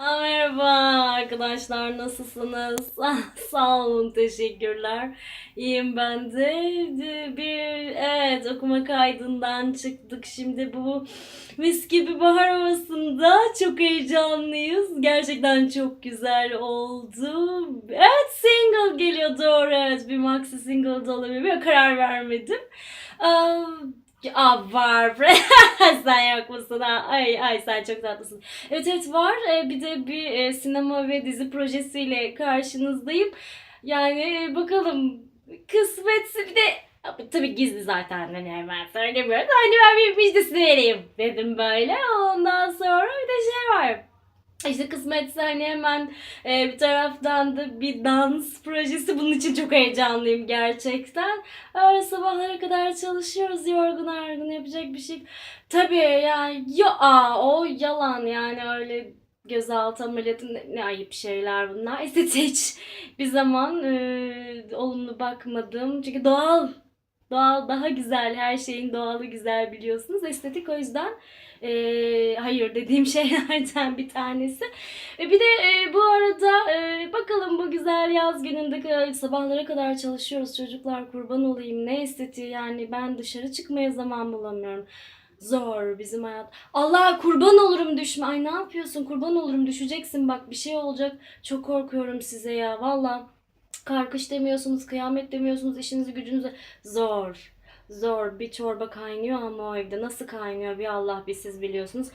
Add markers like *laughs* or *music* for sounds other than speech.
Merhaba arkadaşlar nasılsınız? *laughs* Ah, Sağ olun teşekkürler. İyiyim ben de. Bir evet okuma kaydından çıktık. Şimdi bu mis gibi bahar havasında çok heyecanlıyız. Gerçekten çok güzel oldu. Evet single geliyor doğru evet bir maxi single da olabilir. Karar vermedim. Aa, Aa, var. *laughs* sen yok musun? ha? Ay ay sen çok tatlısın. Evet evet var. Ee, bir de bir e, sinema ve dizi projesiyle karşınızdayım. Yani e, bakalım kısmetse bir de tabii gizli zaten hani hemen söylemiyorum. Hani ben bir müjdesini vereyim dedim böyle. Ondan sonra bir de şey var. İşte kısmetse hani hemen e, bir taraftan da bir dans projesi. Bunun için çok heyecanlıyım gerçekten. Öyle sabahlara kadar çalışıyoruz yorgun argın yapacak bir şey. Tabii yani yo aa, o yalan yani öyle gözaltı ameliyatı ne, ne ayıp şeyler bunlar. Estetiğe hiç bir zaman e, olumlu bakmadım. Çünkü doğal doğal daha güzel her şeyin doğalı güzel biliyorsunuz. Estetik o yüzden e, hayır dediğim *laughs* şeylerden bir tanesi. E, bir de e, bu arada e, bakalım bu güzel yaz gününde sabahlara kadar çalışıyoruz çocuklar kurban olayım ne estetiği yani ben dışarı çıkmaya zaman bulamıyorum. Zor bizim hayat. Allah kurban olurum düşme. Ay ne yapıyorsun? Kurban olurum düşeceksin bak bir şey olacak. Çok korkuyorum size ya valla. Karkış demiyorsunuz, kıyamet demiyorsunuz, işinizi gücünüzü zor. Zor bir çorba kaynıyor ama o evde nasıl kaynıyor bir Allah bir siz biliyorsunuz.